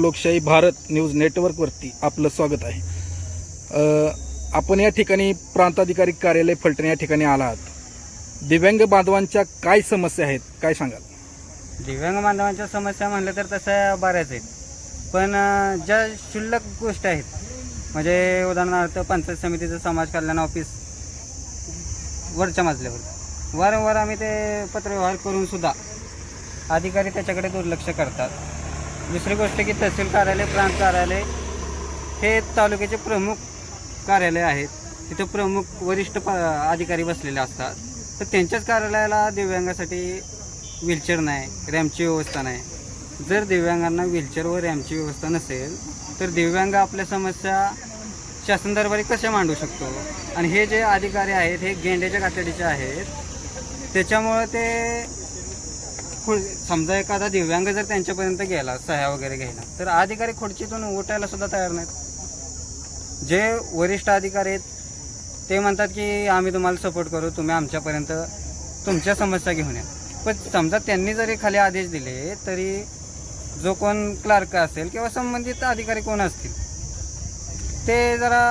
लोकशाही भारत न्यूज नेटवर्कवरती आपलं स्वागत आहे. आपण या ठिकाणी प्रांताधिकारी कार्यालय फलटण या ठिकाणी आला आहात. दिव्यांग बांधवांच्या काय समस्या आहेत काय सांगाल? दिव्यांग बांधवांच्या समस्या म्हणलं तर तसं बऱ्याच आहेत. पण ज्या क्षुल्लक गोष्टी आहेत म्हणजे उदाहरणार्थ पंचायत समितीचं समाज कल्याण ऑफिस वरच्या मजल्यावर. वारंवार आम्ही ते पत्रव्यवहार करून सुद्धा अधिकारी त्याच्याकडे दुर्लक्ष करतात. दुसरी गोष्ट की तहसील कार्यालय प्रांत कार्यालय हे तालुक्याचे प्रमुख कार्यालय आहेत. तिथं प्रमुख वरिष्ठ प अधिकारी बसलेले असतात. तर त्यांच्याच कार्यालयाला दिव्यांगासाठी व्हीलचेअर नाही रॅम्पची व्यवस्था नाही. जर दिव्यांगांना व्हीलचेअर व रॅम्पची व्यवस्था नसेल तर दिव्यांग आपल्या समस्या शासन दरबारी कशा मांडू शकतो? आणि हे जे अधिकारी आहेत हे गेंड्याच्या कातडीचे आहेत. त्याच्यामुळं ते खुड समजा एखादा दिव्यांग जर त्यांच्यापर्यंत गेला सह्या वगैरे घ्यायला तर अधिकारी खुर्चीतून उठायला सुद्धा तयार नाहीत. जे वरिष्ठ अधिकारी आहेत ते म्हणतात की आम्ही तुम्हाला सपोर्ट करू तुम्ही आमच्यापर्यंत तुमच्या समस्या घेऊन या. पण समजा त्यांनी जरी खाली आदेश दिले तरी जो कोण क्लार्क असेल किंवा संबंधित अधिकारी कोण असतील ते जरा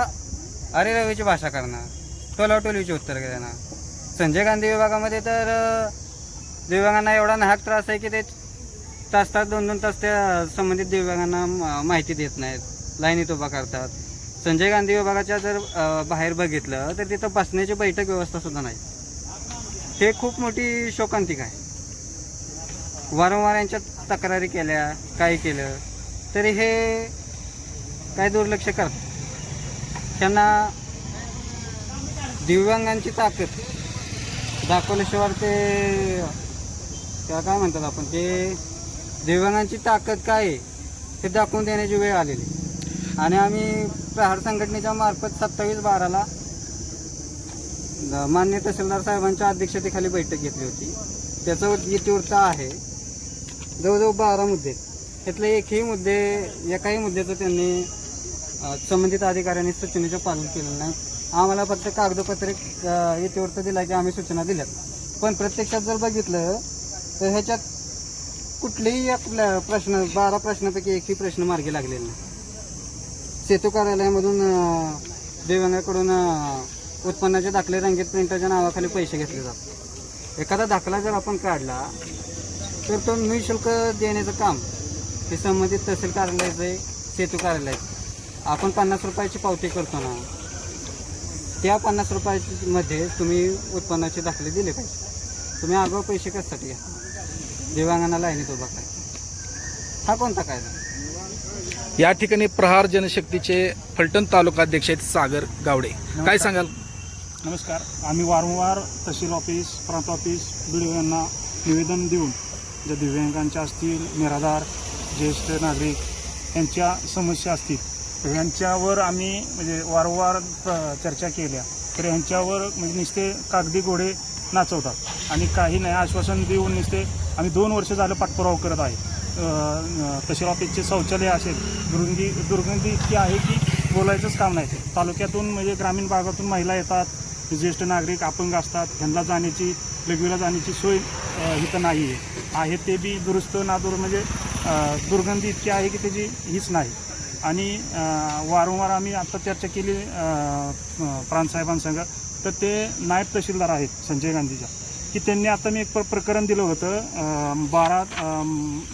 अरे रवीची भाषा करणार टोलाटोलीची उत्तर देणार. संजय गांधी विभागामध्ये तर दिव्यांगांना एवढा नाहक त्रास आहे की ते तास तास दोन दोन तास त्या संबंधित दिव्यांगांना माहिती देत नाहीत. लाईनीत उभा करतात. संजय गांधी विभागाच्या जर बाहेर बघितलं तर तिथं बसण्याची बैठक व्यवस्था सुद्धा नाही. हे खूप मोठी शोकांतिक आहे. वारंवार यांच्या तक्रारी केल्या काय केलं तरी हे काय दुर्लक्ष करतात त्यांना दिव्यांगांची ताकद दाखवल्याशिवाय ते त्या काय म्हणतात आपण ते दिव्यांगांची ताकद काय आहे हे दाखवून देण्याची वेळ आलेली आणि आम्ही प्रहार संघटनेच्या मार्फत सत्तावीस बाराला मान्य तहसीलदार साहेबांच्या अध्यक्षतेखाली बैठक घेतली होती. त्याचं इतिवृत्त आहे जवळजवळ बारा मुद्दे. त्यातले एकही मुद्दे एकाही मुद्द्याचं त्यांनी संबंधित अधिकाऱ्यांनी सूचनेचं पालन केलेलं नाही. आम्हाला फक्त कागदपत्रे इतिवृत्त दिला की आम्ही सूचना दिल्यात. पण प्रत्यक्षात जर बघितलं तर ह्याच्यात कुठलेही आपल्या प्रश्न बारा प्रश्नापैकी एकही प्रश्न मार्गी लागलेला नाही. सेतू कार्यालयामधून अ, दिव्यांगाकडून उत्पन्नाचे दाखले रंगीत प्रिंटरच्या नावाखाली पैसे घेतले जातात. एखादा दाखला जर आपण काढला तर तो निशुल्क देण्याचं काम हे संबंधित तहसील कार्यालयाचं आहे सेतू कार्यालयाचं आपण पन्नास रुपयाची पावती करतो ना त्या पन्नास रुपयामध्ये तुम्ही उत्पन्नाचे दाखले दिले पाहिजे. तुम्ही आगाऊ पैसे कशासाठी घ्या दिव्यांगांना लाईनीत उभा करा हा कोणता कायदा या ठिकाणी प्रहार जनशक्तीचे फलटण तालुका अध्यक्ष आहेत सागर गावडे. काय सांगाल? नमस्कार. आम्ही वारंवार तहसील ऑफिस प्रांत ऑफिस बी यांना निवेदन देऊन ज्या दिव्यांगांच्या असतील निराधार ज्येष्ठ नागरिक यांच्या समस्या असतील तर यांच्यावर आम्ही म्हणजे वारंवार चर्चा केल्या. तर यांच्यावर म्हणजे नुसते कागदी घोडे नाचवतात. आणि काही नाही आश्वासन देऊन नुसते आम्ही दोन वर्ष झालं पाठपुरावा करत आहे. अ, तहसील ऑफिसचे शौचालय असेल दुर्गंधी दुर्गंधी इतकी आहे की बोलायचंच काम नाही. ते तालुक्यातून म्हणजे ग्रामीण भागातून महिला येतात ज्येष्ठ नागरिक अपंग असतात ह्यांना जाण्याची लघवीला जाण्याची सोय इथं नाही आहे. आहे ते बी दुरुस्त नादुर म्हणजे दुर्गंधी इतकी आहे की त्याची हीच नाही. आणि वारंवार आम्ही आत्ता चर्चा केली प्रांतसाहेबांसंग तर ते नायब तहसीलदार आहेत संजय गांधीच्या की त्यांनी आता मी एक प्र प्रकरण दिलं होतं बारा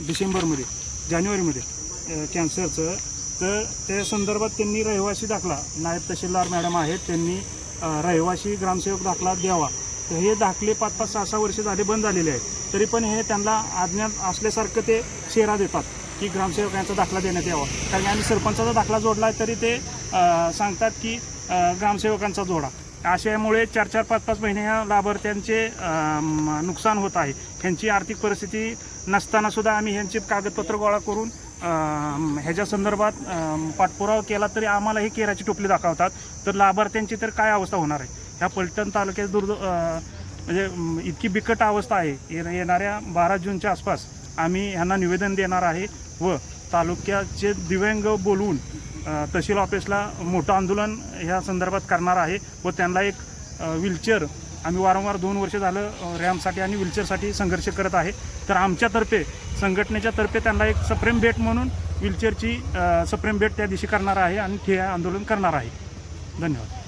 डिसेंबरमध्ये जानेवारीमध्ये कॅन्सरचं. तर त्या संदर्भात त्यांनी रहिवासी दाखला नायब तहसीलदार मॅडम आहेत त्यांनी रहिवासी ग्रामसेवक दाखला द्यावा. तर हे दाखले पाच पाच सहा सहा वर्ष झाले बंद झालेले आहेत. तरी पण हे त्यांना आज्ञात असल्यासारखं ते शेरा देतात की ग्रामसेवकांचा दाखला देण्यात यावा. कारण आम्ही सरपंचाचा दाखला जोडला आहे तरी ते सांगतात की ग्रामसेवकांचा जोडा. आशयामुळे चार चार पाच पाच महिने ह्या लाभार्थ्यांचे नुकसान होत आहे. ह्यांची आर्थिक परिस्थिती नसतानासुद्धा आम्ही ह्यांची कागदपत्र गोळा करून ह्याच्या संदर्भात पाठपुरावा केला तरी आम्हाला ही केराची टोपली दाखवतात. तर लाभार्थ्यांची तर काय अवस्था होणार आहे? ह्या पलटण तालुक्यात दुर्द म्हणजे इतकी बिकट अवस्था आहे. येणाऱ्या बारा जूनच्या आसपास आम्ही ह्यांना निवेदन देणार आहे व तालुक्याचे दिव्यांग बोलवून तहसील ऑफिसला मोठं आंदोलन ह्या संदर्भात करणार आहे व त्यांना एक व्हीलचेअर आम्ही वारंवार दोन वर्ष झालं रॅमसाठी आणि व्हीलचेअरसाठी संघर्ष करत आहे. तर आमच्यातर्फे संघटनेच्या तर्फे त्यांना एक सप्रेम भेट म्हणून व्हीलचेअरची सप्रेम भेट त्या दिवशी करणार आहे आणि ठे आंदोलन करणार आहे. धन्यवाद.